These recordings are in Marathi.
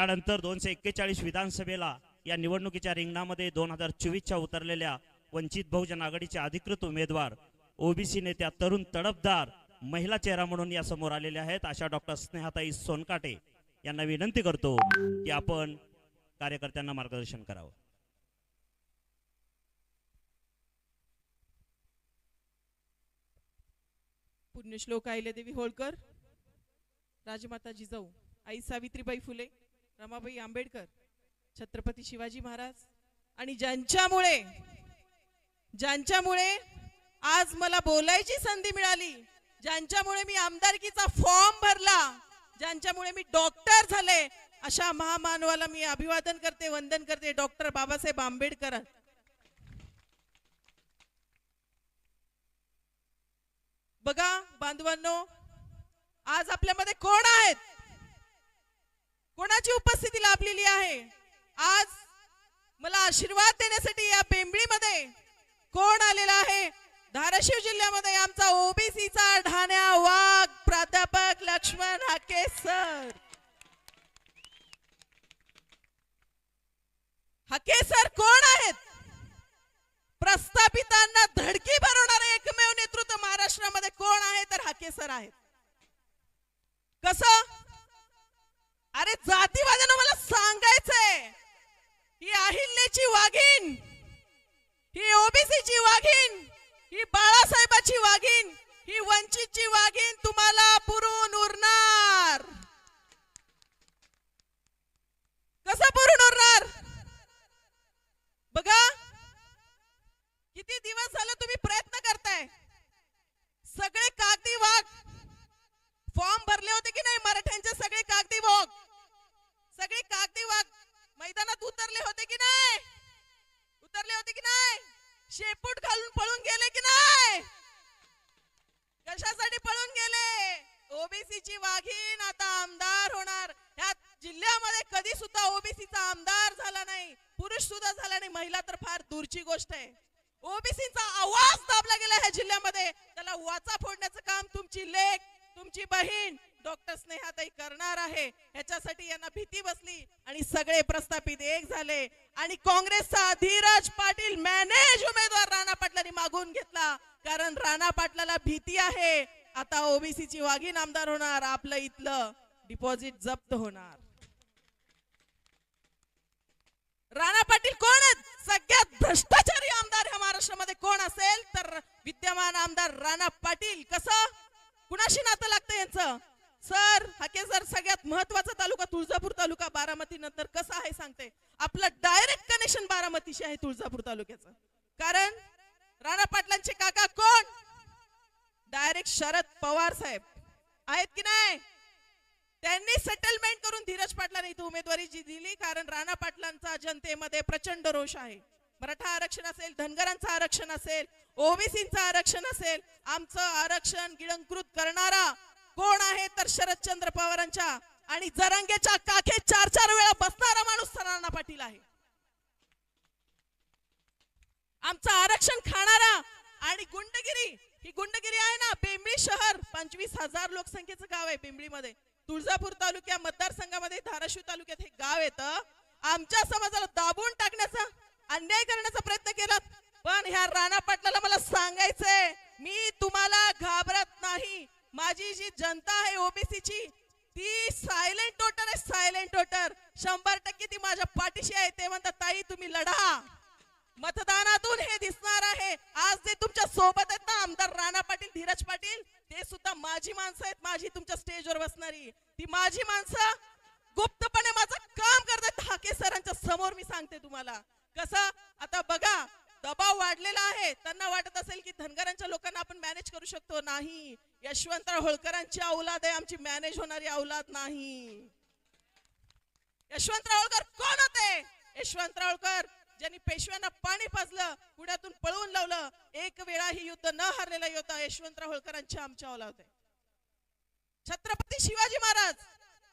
यानंतर दोनशे एक्केचाळीस विधानसभेला या निवडणुकीच्या रिंगणामध्ये दोन हजार चोवीसच्या उतरलेल्या वंचित बहुजन आघाडीचे अधिकृत उमेदवार ओबीसी नेत्या तरुण तडफदार महिला चेहरा म्हणून या समोर आलेले आहेत. अशा डॉक्टर स्नेहाताई सोनकाटे यांना विनंती करतो की आपण कार्यकर्त्यांना मार्गदर्शन करावं. पुण्यश्लोक अहिल्यादेवी होळकर राजमाता जिजाऊ आई सावित्रीबाई फुले रमाबाई आंबेडकर छत्रपती शिवाजी महाराज. आणि ज्यांच्यामुळे ज्यांच्यामुळे आज मला बोलायची संधी मिळाली ज्यांच्यामुळे मी आमदारकीचा फॉर्म भरला ज्यांच्यामुळे मी डॉक्टर झाले अशा महामानवाला मी अभिवादन करते वंदन करते डॉक्टर बाबासाहेब आंबेडकर. बघा बांधवांनो आज आपल्यामध्ये कोण आहेत? कोणाची उपस्थिती लाभलेली आहे? आज मला आशीर्वाद देण्यासाठी या पेंबळीमध्ये कोण आलेला आहे? धाराशिव जिल्ह्यामध्ये आमचा ओबीसीचा ढाण्या वाघ प्राध्यापक लक्ष्मण हाके सर हाके सर कोण आहेत? प्रस्थापितांना धडकी भरवणारे एकमेव नेतृत्व महाराष्ट्रामध्ये कोण आहे? तर हाके सर आहेत. कसं? अरे जातीवाद्यानं मला सांगायचंय. ही अहिल्याची वाघीण ही ओबीसीची वाघीण ही बाळासाहेबाची वाघीण ही वंचितची वाघीण तुम्हाला पुरून उरणार. कसं पुरून उरणार? बघा किती दिवस झालं तुम्ही प्रयत्न करताय. सगळे कागदी वाघ फॉर्म भरले होते की नाही मराठ्यांचे सगळे कागदी वाघ? सगळे कागदी वाघ मैदानात उतरले होते की नाही? उतरले होते की नाही? शेपूट घालून पळून गेले की नाही? कशासाठी पळून गेले? ओबीसीची वाघीण आता आमदार होणार. ह्या जिल्ह्यामध्ये कधी सुद्धा ओबीसीचा आमदार झाला नाही पुरुष सुद्धा झाला नाही महिला तर फार दूरची गोष्ट आहे. ओबीसीचा आवाज दाबला गेला ह्या जिल्ह्यामध्ये. त्याला वाचा फोडण्याचं काम तुमची लेख तुमची बहीण डॉक्टर स्नेहाताई करणार आहे. ह्याच्यासाठी यांना भीती बसली आणि सगळे प्रस्थापित एक झाले. आणि काँग्रेसचा धीरज पाटील मॅनेज उमेदवार राणा पाटलांनी मागून घेतला. कारण राणा पाटलाला भीती आहे. आता ओबीसीची वाघीन आमदार होणार आपलं इथलं डिपॉझिट जप्त होणार. राणा पाटील कोण आहेत? सगळ्यात भ्रष्टाचारी आमदार ह्या महाराष्ट्रामध्ये कोण असेल? तर विद्यमान आमदार राणा पाटील. कसं? कुणाशी नातं लागतं यांचं? सर हाके सर सगळ्यात महत्त्वाचा तालुका तुळजापूर तालुका बारामती नंतर कसं आहे सांगते. आपलं डायरेक्ट कनेक्शन बारामतीशी आहे तुळजापूर तालुक्याचं. कारण राणा पाटलांचे काका कोण? डायरेक्ट शरद पवार साहेब. आहेत की नाही? त्यांनी सेटलमेंट करून धीरज पाटलांना इथे उमेदवारी जी दिली कारण राणा पाटलांचा जनतेमध्ये प्रचंड रोष आहे. मराठा आरक्षण असेल धनगरांचं आरक्षण असेल ओबीसीचं आरक्षण असेल आमचं आरक्षण गिळंकृत करणारा कोण आहे तर शरदचंद्र पवारांच्या आणि जरांगेच्या काखेत चार चार वेळा बसणारा माणूस सरांना राणा पाटील आहे. आमचं आरक्षण खाणारा आणि गुंडगिरी ही गुंडगिरी आहे ना बेंबळी शहर पंचवीस हजार लोकसंख्येचं गाव आहे बेंबळीमध्ये तुळजापूर तालुक्या मतदारसंघामध्ये धाराशिव तालुक्यात हे गाव येतं. आमच्या समाजाला दाबून टाकण्याचा अन्याय करण्याचा प्रयत्न केला. पण ह्या राणा पाटलाला मला सांगायचंय मी तुम्हाला घाबरत नाही. माझी जी जनता आहे ओबीसीची ती सायलेंट वोटर आहे सायलेंट वोटर शंभर टक्के ती माझ्या पाठीशी आहे. ते म्हणतात ताई तुम्ही लढा. मतदानातून हे दिसणार आहे. आज जे तुमच्यासोबत आहेत ना आमदार राणा पाटील धीरज पाटील ते सुद्धा माझी माणसं आहेत. माझी तुमच्या स्टेजवर बसणारी. ती माझी माणसं गुप्तपणे माझं काम करतात. हाके सरांच्या समोर मी सांगते तुम्हाला. कसं? आता बघा दबाव वाढलेला आहे. त्यांना वाटत असेल की धनगरांच्या लोकांना आपण मॅनेज करू शकतो. नाही. यशवंतराव होळकरांची औलाद आहे. आमची मॅनेज होणारी औलाद नाही. यशवंतराव होळकर कोण होते? यशवंतराव होळकर ज्यांनी पेशव्यांना पाणी पाजलं पुण्यातून पळवून लावलं एक वेळा ही युद्ध न हरलेला योद्धा यशवंतराव होळकरांच्या आमच्या औलाद आहे. छत्रपती शिवाजी महाराज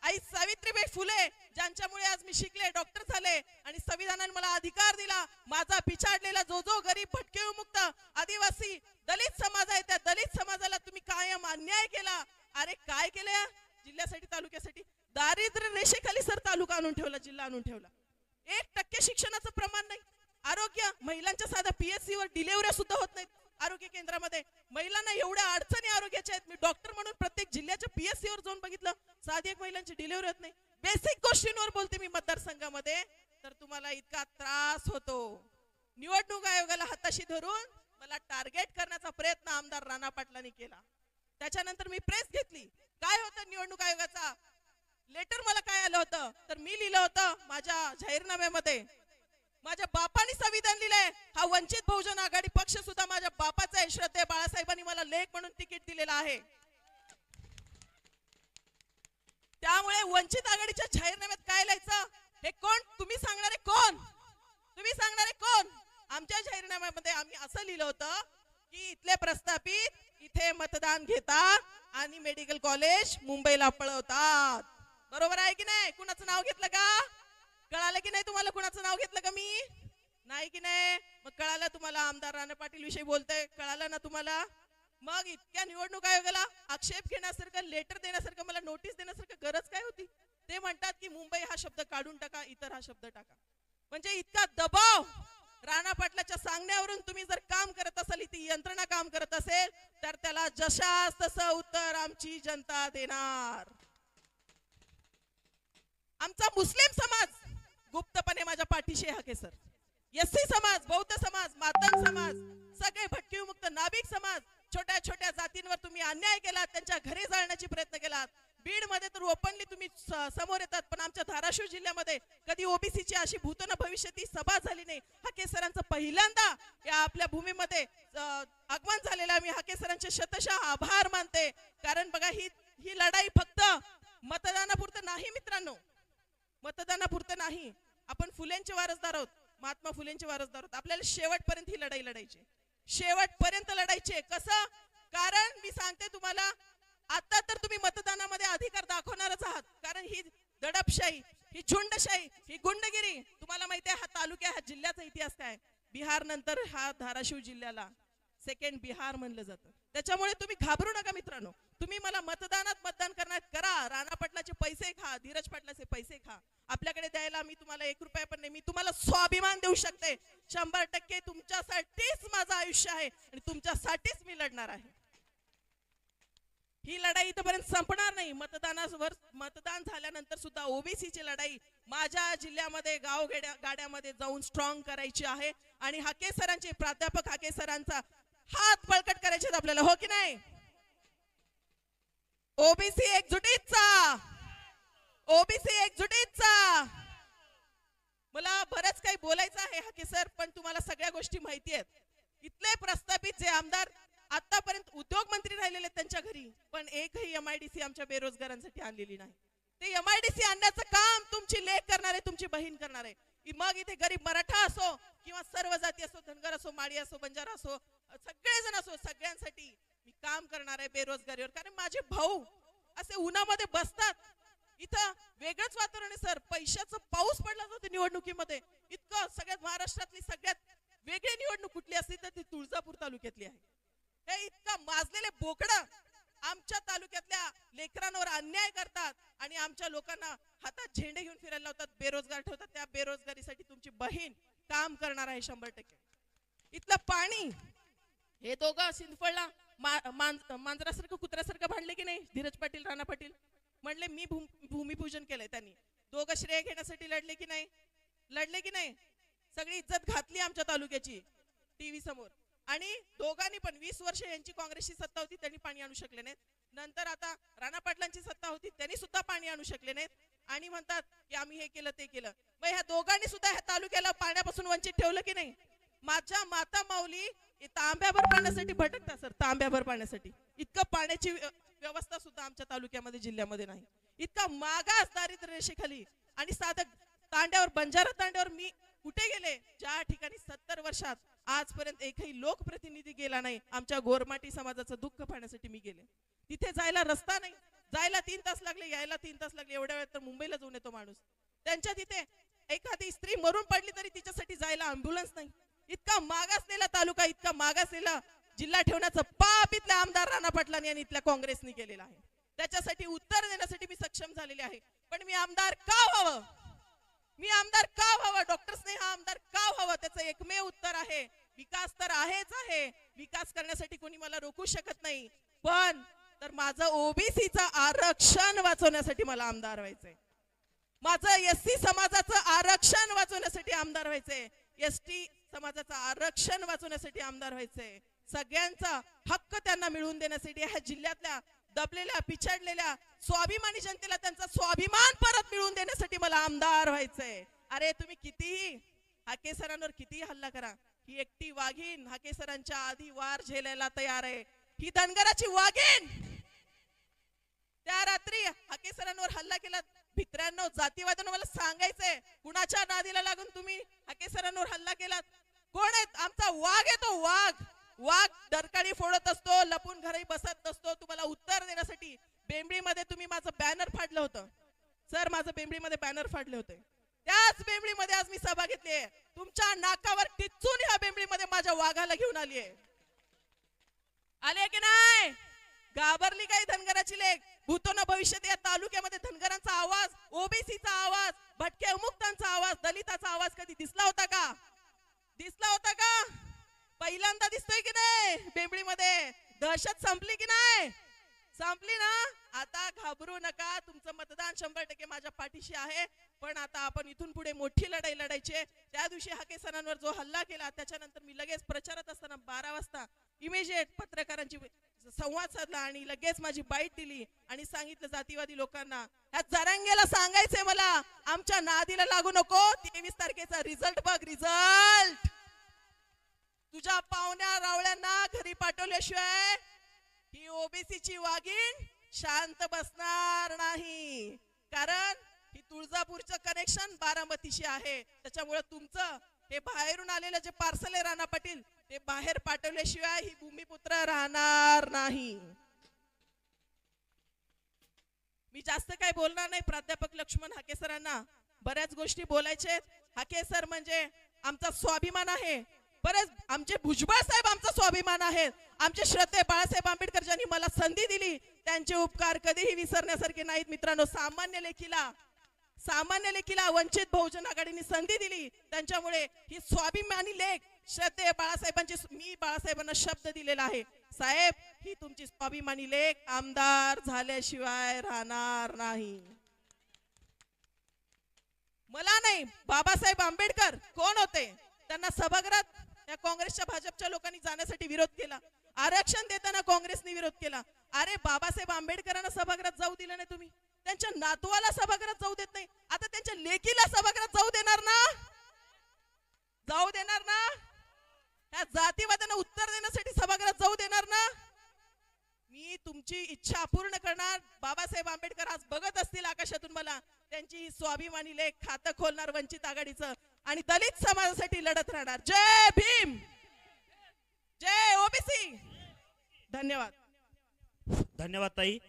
आई सावित्रीबाई फुले ज्यांच्यामुळे आज मी शिकले डॉक्टर झाले आणि संविधानाने मला अधिकार दिला माझा पिछाडलेला जो जो गरीब भटके विमुक्त आदिवासी दलित समाज आहे त्या दलित समाजाला तुम्ही कायम अन्याय केला. अरे काय केलं जिल्ह्यासाठी तालुक्यासाठी? दारिद्र्य रेषेखाली सर तालुका आणून ठेवला जिल्हा आणून ठेवला. एक टक्के शिक्षणाचं प्रमाण नाही. आरोग्य महिलांच्या साध्या पीएससी वर डिलेवऱ्या सुद्धा होत नाहीत. आरोग्य केंद्रामध्ये. महिलांना एवढ्या अडचणी आरोग्याच्या आहेत. मी डॉक्टर म्हणून प्रत्येक जिल्ह्याच्या पीएससी वर जाऊन बघितलं. साधी एक महिलांची डिलिव्हरी होत नाही. बेसिक गोष्टींवर बोलते मी मतदारसंघामध्ये. तर तुम्हाला इतका त्रास होतो. निवडणूक आयोगाला हाताशी धरून मला टार्गेट करण्याचा प्रयत्न आमदार राणा पाटलांनी केला. त्याच्यानंतर मी प्रेस घेतली. काय होतं निवडणूक आयोगाचा? लेटर मला काय आलं होतं? तर मी लिहिलं होतं माझ्या जाहीरनाम्यामध्ये. माझ्या बापाने संविधान लिहिलंय. हा वंचित बहुजन आघाडी पक्ष सुद्धा माझ्या बापाचा आहे श्रद्धे बाळासाहेबांनी मला लेख म्हणून तिकीट दिलेलं आहे. त्यामुळे वंचित आघाडीच्या जाहीरनाम्यात काय लिहायचं? हे कोण? तुम्ही सांगणारे कोण? तुम्ही सांगणारे कोण? आमच्या जाहीरनाम्यामध्ये आम्ही असं लिहिलं होतं की इथले प्रस्थापित इथे मतदान घेतात आणि मेडिकल कॉलेज मुंबईला पळवतात. बरोबर आहे की नाही? कुणाचं नाव घेतलं का? कळालं की नाही तुम्हाला कुणाचं नाव घेतलं का मी? नाही की नाही? मग कळालं तुम्हाला आमदार राणे पाटील विषयी बोलतोय. कळालं ना तुम्हाला? मग इतक्या निवडणूक आयोगाला आक्षेप घेण्यासारखं लेटर देण्यासारखं मला नोटीस देण्यासारखं गरज काय होती? ते म्हणतात की मुंबई हा शब्द काढून टाका इतर हा शब्द टाका. म्हणजे इतका दबाव राणा पाटलाच्या सांगण्यावरून तुम्ही जर काम करत असाल ती यंत्रणा काम करत असेल तर त्याला जशास तसं उत्तर आमची जनता देणार. आमचा मुस्लिम समाज गुप्तपणे माझ्या पाठीशी आहे सर. एससी समाज बौद्ध समाज मातंग समाज सगळे भटकीमुक्त नाभिक समाज छोट्या छोट्या जातींवर तुम्ही अन्याय केलात त्यांच्या घरी जाळण्याची प्रयत्न केलात. बीडमध्ये तर ओपनली तुम्ही समोर येतात पण आमच्या धाराशिव जिल्ह्यामध्ये कधी ओबीसीची अशी भूतन भविष्याती सभा झाली नाही. हा सरांचं पहिल्यांदा या आपल्या भूमीमध्ये आगमन झालेला मी हा सरांचे शतशः आभार मानते. कारण बघा ही ही लढाई फक्त मतदानापुरतं नाही मित्रांनो. मतदानापुरतं नाही. आपण फुलेंचे वारसदार आहोत. महात्मा फुलेंचे वारसदार आहोत. आपल्याला शेवटपर्यंत ही लढाई लढायची शेवटपर्यंत लढायचे कसं? कारण मी सांगते तुम्हाला आता तर तुम्ही मतदानामध्ये अधिकार दाखवणारच आहात. कारण ही दडपशाही ही झुंडशाही ही गुंडगिरी तुम्हाला माहिती आहे हा तालुक्या हा जिल्ह्याचा इतिहास काय बिहार नंतर हा धाराशिव जिल्ह्याला सेकंड बिहार म्हणलं जातं. त्याच्यामुळे तुम्ही घाबरू नका मित्रांनो. तुम्ही मला मतदानात मतदान करण्यात करा. राणा पाटलाचे पैसे खा धीरज पाटलाचे पैसे खा. आपल्याकडे द्यायला मी तुम्हाला एक रुपया पण नाही मी तुम्हाला स्वाभिमान देऊ शकते. शंभर टक्के तुमच्यासाठीच माझं आयुष्य आहे आणि तुमच्यासाठीच मी लढणार आहे. ही लढाई इथपर्यंत संपणार नाही. मतदानावर मतदान झाल्यानंतर सुद्धा ओबीसीची लढाई माझ्या जिल्ह्यामध्ये गाव गाड्यामध्ये जाऊन स्ट्रॉंग करायची आहे. आणि हाके सरांचे प्राध्यापक हाके सरांचा हात बळकट करायचे आपल्याला हो की नाही? ओबीसी एकजुटीचा. ओबीसी एकजुटीचा. मला बरंच काही बोलायचं आहे हाके सर पण तुम्हाला सगळ्या गोष्टी माहिती आहेत. इथले प्रस्थापित जे आमदार आतापर्यंत उद्योग मंत्री राहिलेले आहेत त्यांच्या घरी पण एकही एमआयडीसी आमच्या बेरोजगारांसाठी आणलेली नाही. ते एमआयडीसी आणण्याचं काम तुमची लेख करणार आहे तुमची बहीण करणार आहे. मग इथे गरीब मराठा असो किंवा सर्व जाती असो धनगर असो माळी असो बंजारा असो सगळेजण असो सगळ्यांसाठी काम करणार आहे बेरोजगारीवर. कारण माझे भाऊ असे उन्हामध्ये बसतात. इथं वेगळंच वातावरण आहे सर. पैशाचं पाऊस पडला जातो निवडणुकीमध्ये. इतकं सगळ्यात महाराष्ट्रातली सगळ्यात वेगळी निवडणूक कुठली असली तर ती तुळजापूर तालुक्यातली आहे. हे इतकं माजलेले बोकडं आमच्या तालुक्यातल्या लेकरांवर अन्याय करतात आणि आमच्या लोकांना हातात झेंडे घेऊन फिरायला लावतात बेरोजगार ठेवतात. त्या बेरोजगारीसाठी तुमची बहीण काम करणार आहे शंभर टक्के. इथलं पाणी हे दोघं सिंदफळला मांजरासारखं कुत्र्यासारखं भांडले की नाही? धीरज पाटील राणा पाटील? म्हणले मी भूमिपूजन केलंय त्यांनी. दोघं श्रेय घेण्यासाठी लढले की नाही? लढले की नाही? सगळी इज्जत घातली आमच्या तालुक्याची टीव्ही समोर. आणि दोघांनी पण वीस वर्ष यांची काँग्रेसची सत्ता होती त्यांनी पाणी आणू शकले नाहीत. नंतर आता राणा पाटलांची सत्ता होती त्यांनी सुद्धा पाणी आणू शकले नाहीत. आणि म्हणतात की आम्ही हे केलं ते केलं. मग ह्या दोघांनी सुद्धा ह्या तालुक्याला पाण्यापासून वंचित ठेवलं की नाही? माझ्या माता माऊली तांब्याभर पाण्यासाठी भटकता सर तांब्याभर पाण्यासाठी. इतकं पाण्याची व्यवस्था सुद्धा आमच्या तालुक्यामध्ये जिल्ह्यामध्ये नाही. इतका मागास दारिद्र्य रेषेखाली आणि साधक तांड्यावर बंजारा तांड्यावर मी कुठे गेले? ज्या ठिकाणी सत्तर वर्षात आजपर्यंत एकही लोकप्रतिनिधी गेला नाही आमच्या गोरमाटी समाजाचं दुःख पाहण्यासाठी मी गेले. तिथे जायला रस्ता नाही. जायला तीन तास लागले यायला तीन तास लागले एवढ्या वेळात तर मुंबईला जाऊन येतो माणूस. त्यांच्या तिथे एखादी स्त्री मरून पडली तरी तिच्यासाठी जायला अँब्युलन्स नाही. इतका मागासलेला तालुका इतका मागासलेला जिल्हा ठेवण्याचं पाप इथल्या आमदार राणा पाटलांनी आणि इथल्या काँग्रेसनी केलेलं आहे. त्याच्यासाठी उत्तर देण्यासाठी मी सक्षम झालेले आहे. पण मी आमदार का व्हावं? मी आमदार का व्हावं? डॉक्टर स्नेहा आमदार का व्हावा? त्याचं एकमेव उत्तर आहे. विकास तर आहेच आहे. विकास करण्यासाठी कोणी मला रोखू शकत नाही. पण तर माझं ओबीसीचं आरक्षण वाचवण्यासाठी मला आमदार व्हायचंय. माझं एस सी समाजाचं आरक्षण वाचवण्यासाठी आमदार व्हायचंय. एस टी समाजाचं आरक्षण वाचवण्यासाठी आमदार व्हायचंय सगळ्यांचा हक्क त्यांना मिळवून देण्यासाठी ह्या जिल्ह्यातल्या दबलेल्या पिछडलेल्या स्वाभिमानी जनतेला त्यांचा स्वाभिमान परत मिळवून देण्यासाठी मला आमदार व्हायचंय अरे तुम्ही कितीही हाके सरांवर कितीही हल्ला करा ही एकटी वाघीण हाके सरांच्या आधी वार झेलायला तयार आहे. ही धनगराची वाघीण! त्या रात्री हाके सरांवर हल्ला केला भित्र्यांनो जातीवादानं मला सांगायचंय कुणाच्या नादीला लागून तुम्ही हाके सरांवर हल्ला केलात? कोण आहेत? आमचा वाघ आहे तो वाघ. वाघ डरकाळी फोडत असतो लपून घरी बसत असतो तुम्हाला उत्तर देण्यासाठी बेंबळीमध्ये तुम्ही माझं बॅनर फाडलं होतं. सर माझं बेंबळीमध्ये बॅनर फाडले होते. त्याच बेंबळीमध्ये आज मी सभा घेतली आहे. तुमच्या नाकावर टिचून ह्या बेंबळीमध्ये माझ्या वाघाला घेऊन आली आहे. आले की नाही? घाबरली काही धनगराची लेख भूतोन भविष्यात या तालुक्यामध्ये धनगरांचा आवाज ओबीसीचा आवाज भटक्या मुक्तांचा आवाज दलिताचा आवाज कधी दिसला होता का? दिसला होता का? पहिल्यांदा दिसतोय की नाही बेंबळीमध्ये? दहशत संपली की नाही? संपली ना? आता घाबरू नका. तुमचं मतदान शंभर टक्के माझ्या पाठीशी आहे. पण आता आपण इथून पुढे मोठी लढाई लढायची. त्या दिवशी हाके सणांवर जो हल्ला केला त्याच्यानंतर मी लगेच प्रचारात असताना बारा वाजता इमिजिएट पत्रकारांची संवाद साधला आणि लगेच माझी बाईट दिली आणि सांगितलं जातीवादी लोकांना ह्या जरांगेला सांगायचंय मला आमच्या नादीला लागू नको तेवीस तारखेचा रिझल्ट बघ रिझल्ट. तुझ्या पाहुण्या रावळ्यांना घरी पाठवल्याशिवाय ही ओबीसीची वाघीण शांत बसणार नाही. कारण ही तुळजापूरचं कनेक्शन बारामतीशी आहे. त्याच्यामुळे तुमचं हे बाहेरून आलेलं जे पार्सल आहे राणा पाटील ते बाहेर पाठवल्याशिवाय ही भूमिपुत्र राहणार नाही. मी जास्त काय बोलणार नाही प्राध्यापक लक्ष्मण हाके सरांना. बऱ्याच गोष्टी बोलायचे हाके सर म्हणजे आमचा स्वाभिमान आहे. बरेच आमचे भुजबळ साहेब आमचा स्वाभिमान आहेत. आमचे श्रद्धे बाळासाहेब आंबेडकर ज्यांनी मला संधी दिली. त्यांचे उपकार कधीही विसरण्यासारखे नाहीत. मित्रांनो सामान्य लेखीला सामान्य लेखीला वंचित बहुजन आघाडीने संधी दिली. त्यांच्यामुळे ही स्वाभिमानी लेख श्रद्धे बाळासाहेबांची मी बाळासाहेबांना शब्द दिलेला आहे. साहेब ही तुमची स्वाभिमानी लेख आमदार झाल्याशिवाय राहणार नाही. मला नाही बाबासाहेब आंबेडकर कोण होते? त्यांना सभागृहात या काँग्रेसच्या भाजपच्या लोकांनी जाण्यासाठी विरोध केला. आरक्षण देताना काँग्रेसने विरोध केला. अरे बाबासाहेब आंबेडकरांना सभागृहात जाऊ दिलं नाही तुम्ही. त्यांच्या नातवाला सभागृहात जाऊ देत नाही. आता त्यांच्या लेकीला सभागृहात जाऊ देणार ना? जाऊ देणार ना? त्या जातीवादांना उत्तर देण्यासाठी सभागृहात जाऊ देणार ना? मी तुमची इच्छा पूर्ण करणार. बाबासाहेब आंबेडकर आज बघत असतील आकाशातून मला. त्यांची स्वाभिमानी लेख खातं खोलणार वंचित आघाडीचं. आणि दलित समाजासाठी लढत राहणार. जय भीम! जय ओबीसी! धन्यवाद. धन्यवाद ताई.